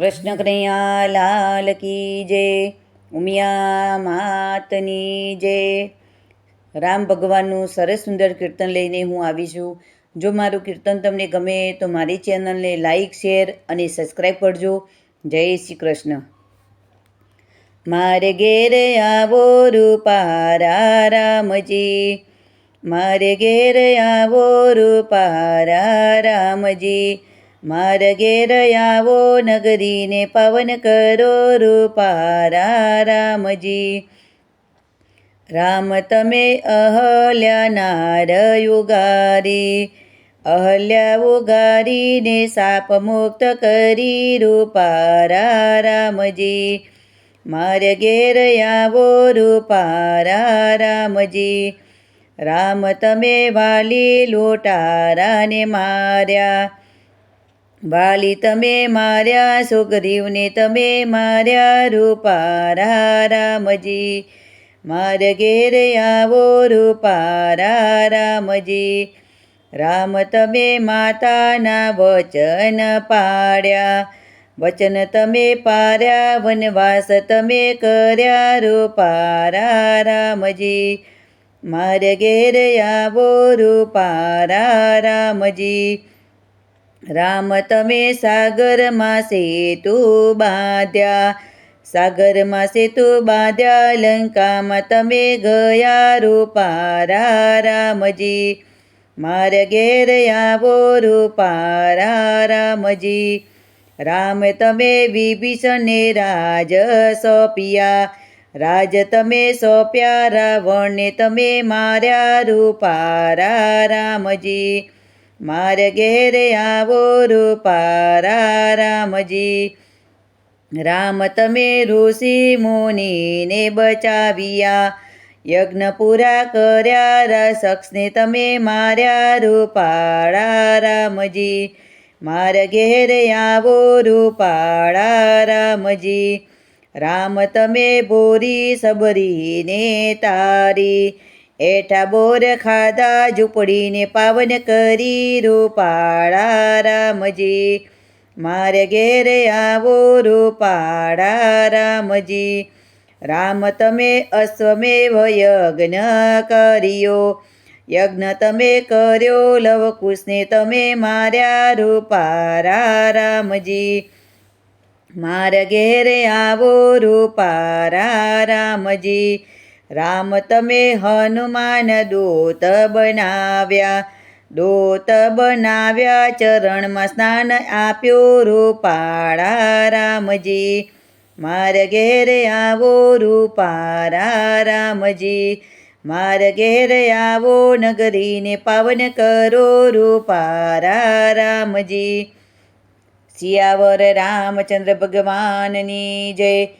કૃષ્ણ કનૈયા, લાલ કી જય, ઉમિયા માતની જય. રામ ભગવાનનું સરસ સુંદર કીર્તન લઈને હું આવી છું. જો મારું કીર્તન તમને ગમે તો મારી ચેનલને લાઈક, શેર અને સબસ્ક્રાઈબ કરજો. જય શ્રી કૃષ્ણ. મારે ઘેર આવો રૂપારા રામજી. મારે ઘેર આવો રૂપારા રામજી. માર ઘેર આવો નગરીને પવન કરો રૂપારા રામજી રામ તમે અહલ્યા નાર યુગારી અહલ્યા ઉગારીને સાપ મુક્ત કરી રૂપારા રામજી માર ઘેર આવો રૂપારા રામજી રામ તમે વાલી લોટારાને માર્યા. વાલી તમે માર્યા સુગ્રીવને તમે માર્યા રૂપારા રામજી માર ઘેર આવો રૂપારા રામજી રામ તમે માતાના વચન પાડ્યા વચન તમે પાર્યા વનવાસ તમે કર્યા રૂપારા રામજી માર ઘેર આવો રૂપારા રામજી રામ તમે સાગરમાં સેતુ બાંધ્યા, સાગરમાં સેતુ બાંધ્યા, લંકામાં તમે ગયા રૂપારા રામજી. માર ઘેર આવો રૂપારા રામજી. રામ તમે વિભીષણને રાજ સોંપ્યા, રાજ તમે સોંપ્યા, રાવણને તમે માર્યા રૂપારા રામજી. માર ઘેરે આવો રૂપારા રામજી રામ તમે ઋષિ મુનિને બચાવ્યા. યજ્ઞ પૂરા કર્યા રાક્ષસને તમે માર્યા રૂપાળા રામજી. માર ઘેરે આવો રૂપાળા રામજી રામ તમે બોરી સબરીને તારી. એઠા બોર ખાધા, ઝૂંપડીને પાવન કરી રૂપાળા રામજી. મારે ઘેર આવો રૂપાળા રામજી. રામ તમે અશ્વમેવ યજ્ઞ કર્યો, યજ્ઞ તમે કર્યો, લવકુશને તમે માર્યા રૂપારા રામજી. માર ઘેર આવો રૂપારા રામજી. રામ તમે હનુમાન દોત બનાવ્યા. દોત બનાવ્યા ચરણમાં સ્નાન આપ્યું રૂપાળા રામજી. માર ઘેરે આવો રૂપારા રામજી. માર ઘેર આવો નગરીને પાવન કરો રૂપારા રામજી. સિયાવર રામચંદ્ર ભગવાનની જય.